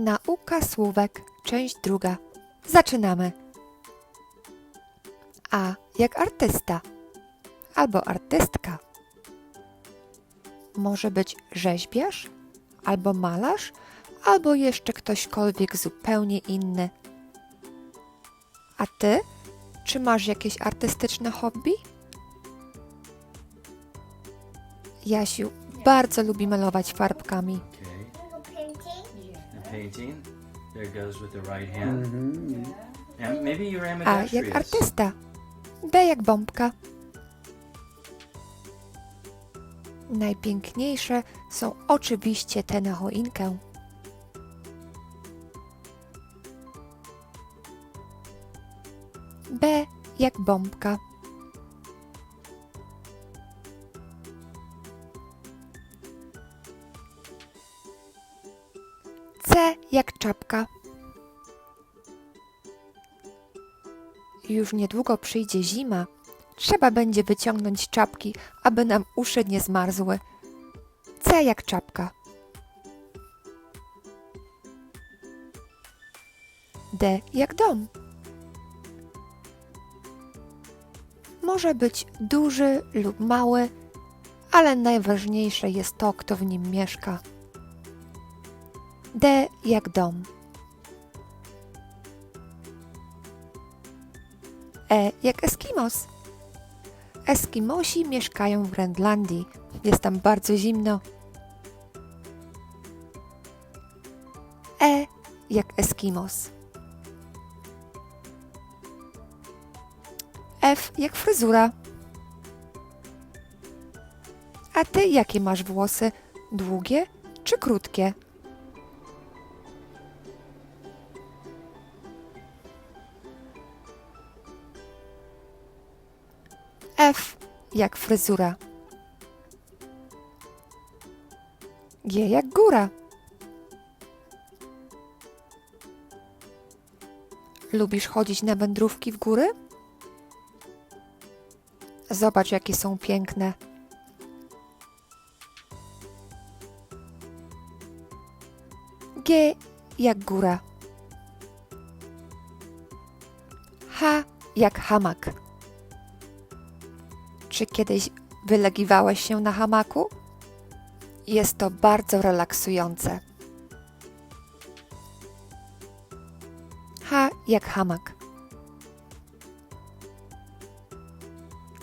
Nauka słówek, część druga. Zaczynamy. A jak artysta albo artystka. Może być rzeźbiarz, albo malarz, albo jeszcze ktośkolwiek zupełnie inny. A ty? Czy masz jakieś artystyczne hobby? Jasiu bardzo lubi malować farbkami. Painting? There goes with the right hand. Mhm. And maybe you're A ambidextrous. jak artysta? D jak bombka. Najpiękniejsze są oczywiście te na choinkę. B jak bombka. Już niedługo przyjdzie zima. Trzeba będzie wyciągnąć czapki, aby nam uszy nie zmarzły. C jak czapka. D jak dom. Może być duży lub mały, ale najważniejsze jest to, kto w nim mieszka. D jak dom. E jak Eskimos. Eskimosi mieszkają w Grenlandii. Jest tam bardzo zimno. E jak Eskimos. F jak fryzura. A ty jakie masz włosy? Długie czy krótkie? F jak fryzura. G jak góra. Lubisz chodzić na wędrówki w góry? Zobacz, jakie są piękne. G jak góra. H jak hamak. Czy kiedyś wylegiwałeś się na hamaku? Jest to bardzo relaksujące. H jak hamak.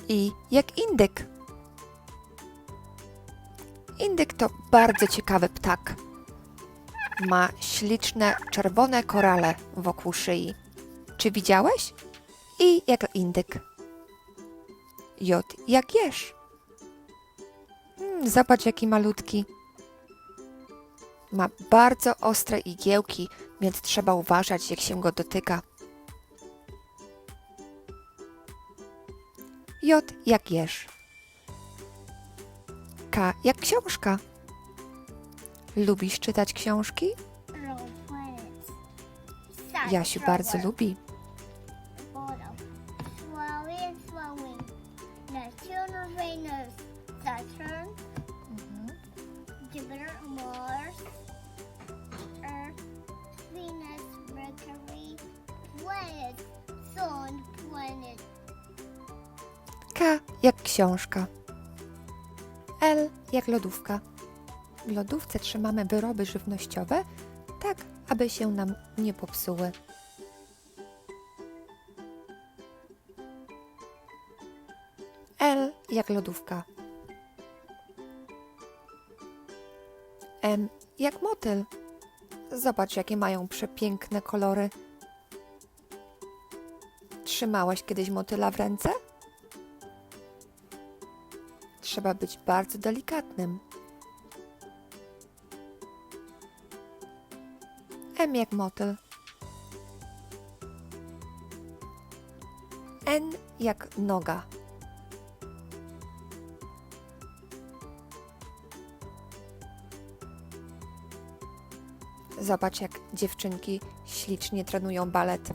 I jak indyk. Indyk to bardzo ciekawy ptak. Ma śliczne czerwone korale wokół szyi. Czy widziałeś? I jak indyk. J jak jesz. Mm, zobacz jaki malutki. Ma bardzo ostre igiełki, więc trzeba uważać jak się go dotyka. J jak jesz. K jak książka. Lubisz czytać książki? Jasiu bardzo lubi. Neptune, Venus, Saturn, Jupiter, Mars, Earth, Venus, Mercury, planets, Sun, planet. K jak książka. L jak lodówka. W lodówce trzymamy wyroby żywnościowe, tak aby się nam nie popsuły. Jak lodówka. M jak motyl. Zobacz, jakie mają przepiękne kolory. Trzymałaś kiedyś motyla w ręce? Trzeba być bardzo delikatnym. M jak motyl. N jak noga. Zobacz, jak dziewczynki ślicznie trenują balet.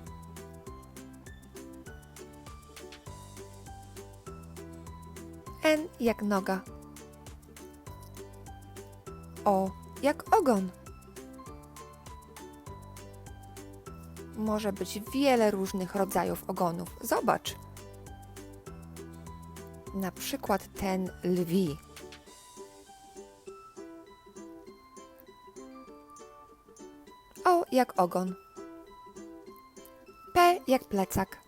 N jak noga. O jak ogon. może być wiele różnych rodzajów ogonów. Zobacz. Na przykład ten lwi. Jak ogon. P jak plecak.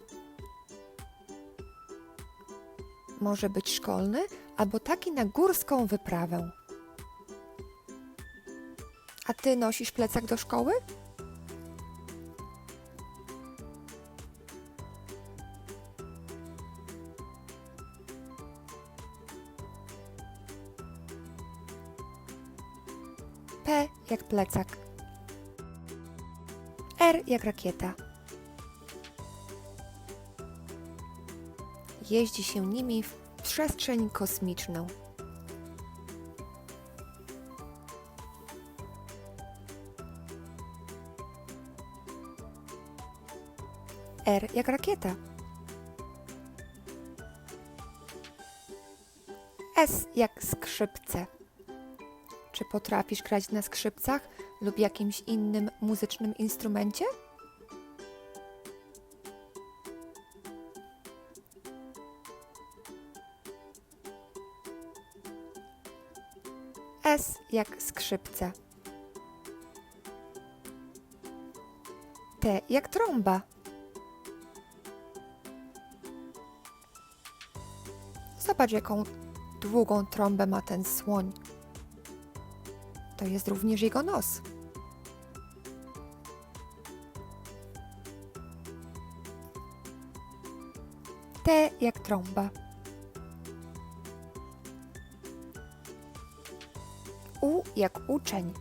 Może być szkolny albo taki na górską wyprawę. A ty nosisz plecak do szkoły? P jak plecak. R jak rakieta. Jeździ się nimi w przestrzeń kosmiczną. R jak rakieta. S jak skrzypce. Czy potrafisz grać na skrzypcach lub jakimś innym muzycznym instrumencie? S jak skrzypce. T jak trąba. Zobacz, jaką długą trąbę ma ten słoń. To jest również jego nos. T jak trąba. U jak uczeń.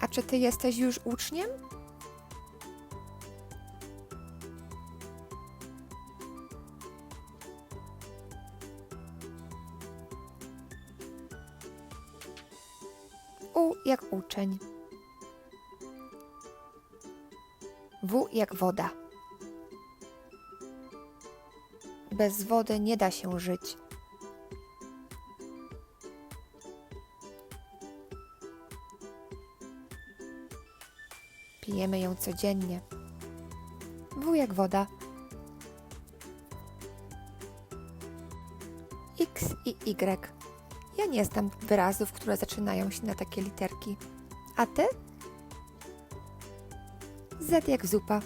A czy ty jesteś już uczniem? U jak uczeń. W jak woda. Bez wody nie da się żyć. Pijemy ją codziennie. W jak woda. X i Y. Ja nie znam wyrazów, które zaczynają się na takie literki. A ty? Z jak zupa.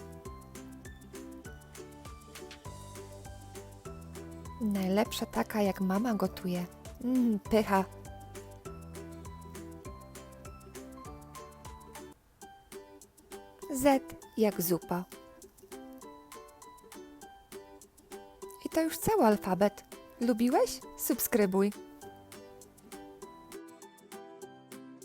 Najlepsza taka, jak mama gotuje. Mmm, pycha. Z jak zupa. I to już cały alfabet. Lubiłeś? Subskrybuj.